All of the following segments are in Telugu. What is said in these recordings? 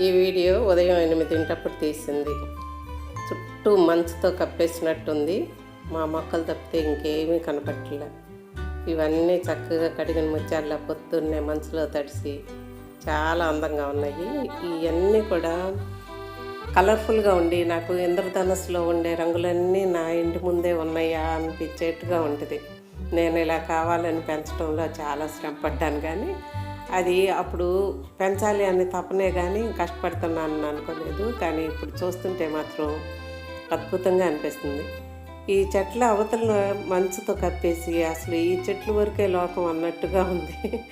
ఈ వీడియో ఉదయం ఎనిమిదింటప్పుడు తీసింది. చుట్టూ మంచుతో కప్పేసినట్టుంది. మా మొక్కలు తప్పితే ఇంకేమీ కనపట్టలే. ఇవన్నీ చక్కగా కడిగిన ముత్యాల పొద్దున్నే మంచులో తడిసి చాలా అందంగా ఉన్నాయి. ఇవన్నీ కూడా కలర్ఫుల్గా ఉండి నాకు ఇంద్రధనస్సులో ఉండే రంగులన్నీ నా ఇంటి ముందే ఉన్నాయా అనిపించేట్టుగా ఉంటుంది. నేను ఇలా కావాలని పెంచడంలో చాలా శ్రమ పడ్డాను కానీ అది అప్పుడు పెంచాలి అనే తపనే కానీ కష్టపడుతున్నాను అనుకోలేదు. కానీ ఇప్పుడు చూస్తుంటే మాత్రం అద్భుతంగా అనిపిస్తుంది. ఈ చెట్ల అవతల మంచుతో కప్పేసి అసలు ఈ చెట్ల వరకే లోకం అన్నట్టుగా ఉంది.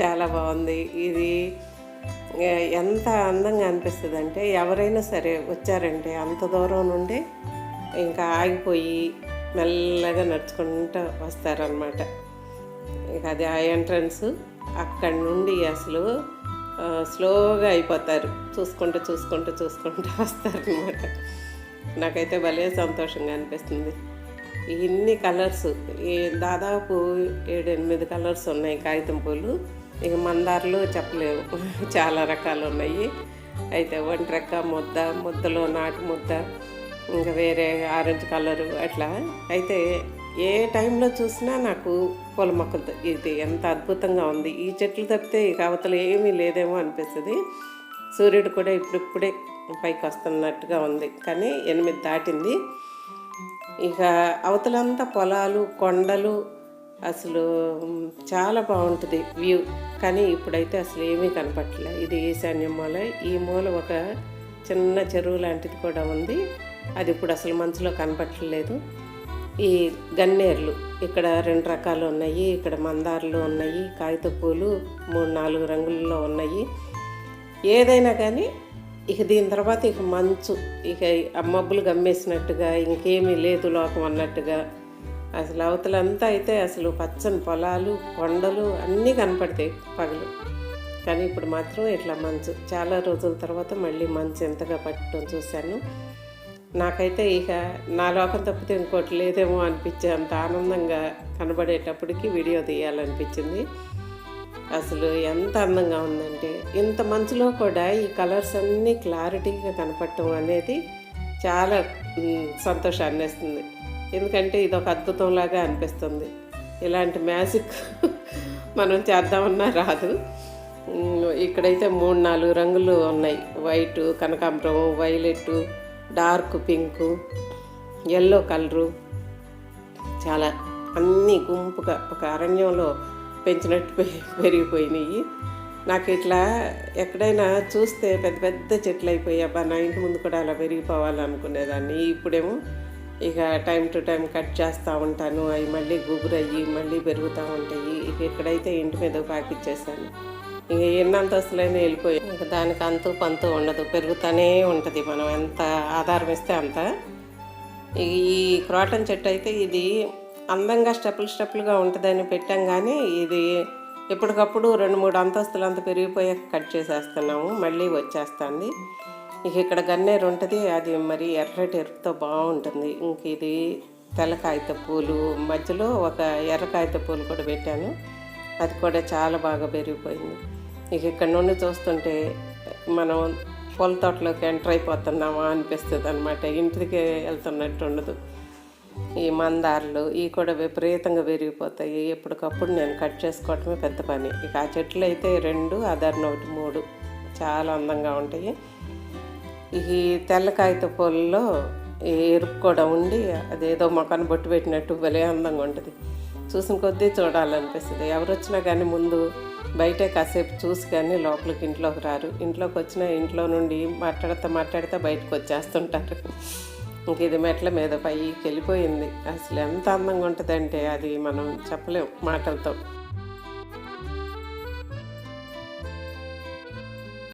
చాలా బాగుంది. ఇది ఎంత అందంగా అనిపిస్తుంది అంటే ఎవరైనా సరే వచ్చారంటే అంత దూరం నుండి ఇంకా ఆగిపోయి మెల్లగా నడుచుకుంటూ వస్తారనమాట ఇక అది ఆ ఎంట్రన్స్. అక్కడి నుండి అసలు స్లోగా అయిపోతారు. చూసుకుంటూ చూసుకుంటూ చూసుకుంటూ వస్తారనమాట నాకైతే భలే సంతోషంగా అనిపిస్తుంది. ఇన్ని కలర్స్ ఈ దాదాపు ఏడెనిమిది కలర్స్ ఉన్నాయి కాగితం పూలు. ఇక మందార్లు చెప్పలేము చాలా రకాలు ఉన్నాయి. అయితే ఒంటి రెక్క ముద్ద ముద్దలో నాటు ముద్ద ఇంకా వేరే ఆరెంజ్ కలరు అట్లా. అయితే ఏ టైంలో చూసినా నాకు పూల మొక్కలు ఇది ఎంత అద్భుతంగా ఉంది. ఈ చెట్లు తప్పితే ఇక అవతల ఏమీ లేదేమో అనిపిస్తుంది. సూర్యుడు కూడా ఇప్పుడిప్పుడే పైకి వస్తున్నట్టుగా ఉంది. కానీ ఎనిమిది దాటింది. ఇక అవతలంతా పొలాలు కొండలు అసలు చాలా బాగుంటుంది వ్యూ. కానీ ఇప్పుడైతే అసలు ఏమీ కనపట్లే ఇది ఈశాన్య మూల. ఈ మూల ఒక చిన్న చెరువు లాంటిది కూడా ఉంది. అది ఇప్పుడు అసలు మనసులో కనపట్లేదు ఈ గన్నేర్లు. ఇక్కడ రెండు రకాలు ఉన్నాయి. ఇక్కడ మందార్లు ఉన్నాయి. కాగిత పూలు మూడు నాలుగు రంగుల్లో ఉన్నాయి. ఏదైనా కానీ ఇక దీని తర్వాత ఇక మంచు. ఇక ఆ మబ్బులు గమ్మేసినట్టుగా ఇంకేమీ లేదు లోకం అన్నట్టుగా. అసలు అవతలంతా అయితే అసలు పచ్చని పొలాలు కొండలు అన్నీ కనపడతాయి పగలు. కానీ ఇప్పుడు మాత్రం ఇట్లా మంచు. చాలా రోజుల తర్వాత మళ్ళీ మంచు ఎంతగా పట్టడం చూశాను. నాకైతే ఇక నా లోకం తప్పితే ఇంకోటి లేదేమో అనిపించే అంత ఆనందంగా కనబడేటప్పటికి వీడియో తీయాలనిపించింది. అసలు ఎంత అందంగా ఉందంటే ఇంత మంచులో కూడా ఈ కలర్స్ అన్నీ క్లారిటీగా కనపడటం అనేది చాలా సంతోషాన్ని ఇస్తుంది. ఎందుకంటే ఇది ఒక అద్భుతంలాగా అనిపిస్తుంది. ఇలాంటి మ్యాజిక్ మనం చేద్దామన్నా రాదు. ఇక్కడైతే మూడు నాలుగు రంగులు ఉన్నాయి. వైటు కనకాంబరం violet dark pink yellow colour చాలా అన్నీ గుంపుగా ఒక అరణ్యంలో పెంచినట్టు పెరిగిపోయినాయి. నాకు ఇట్లా ఎక్కడైనా చూస్తే పెద్ద పెద్ద చెట్లు అయిపోయి అబ్బా నా ఇంటి ముందు కూడా అలా పెరిగిపోవాలనుకునేదాన్ని. ఇప్పుడేమో ఇక టైం టు టైం కట్ చేస్తూ ఉంటాను. అవి మళ్ళీ గుబురయ్యి మళ్ళీ పెరుగుతూ ఉంటాయి. ఇక ఇక్కడైతే ఇంటి మీద పాకిచ్చేసాను ఇక ఎన్ని అంతస్తులైనా వెళ్ళిపోయి. దానికి అంతు పంతు ఉండదు. పెరుగుతూనే ఉంటుంది. మనం ఎంత ఆధారం ఇస్తే అంత. ఈ క్రాటన్ చెట్టు అయితే ఇది అందంగా స్టెప్పులు స్టెప్పులుగా ఉంటుందని పెట్టాం కానీ ఇది ఎప్పటికప్పుడు రెండు మూడు అంతస్తులు అంత పెరిగిపోయాక కట్ చేసేస్తున్నాము. మళ్ళీ వచ్చేస్తుంది. ఇక ఇక్కడ గన్నేరు ఉంటుంది. అది మరి ఎర్రటి ఎరుపుతో బాగుంటుంది. ఇంక ఇది తెల్ల కాగిత పూలు మధ్యలో ఒక ఎర్ర కాగిత పూలు కూడా పెట్టాను. అది కూడా చాలా బాగా పెరిగిపోయింది. ఇక ఇక్కడ నుండి చూస్తుంటే మనం పూల తోటలోకి ఎంటర్ అయిపోతున్నామా అనిపిస్తుంది అనమాట ఇంటికి వెళ్తున్నట్టు ఉండదు. ఈ మందార్లు ఇవి కూడా విపరీతంగా పెరిగిపోతాయి ఎప్పటికప్పుడు నేను కట్ చేసుకోవటమే పెద్ద పని. ఇక ఆ చెట్లు అయితే రెండు అదర్న ఒకటి మూడు. చాలా అందంగా ఉంటాయి. ఈ తెల్ల కాగిత పూలలో ఈ ఎరుపు కూడా ఉండి అదేదో మొక్కను బొట్టు పెట్టినట్టు భలే అందంగా ఉంటుంది. చూసిన కొద్దీ చూడాలనిపిస్తుంది. ఎవరు వచ్చినా కానీ ముందు బయటే కాసేపు చూసి కానీ లోపలికి ఇంట్లోకి రారు. ఇంట్లోకి వచ్చిన ఇంట్లో నుండి మాట్లాడతా మాట్లాడితే బయటకు వచ్చేస్తుంటారు. ఇంక ఇది మెట్ల మీద పైకి వెళ్ళిపోయింది. అసలు ఎంత అందంగా ఉంటుందంటే అది మనం చెప్పలేం మాటలతో.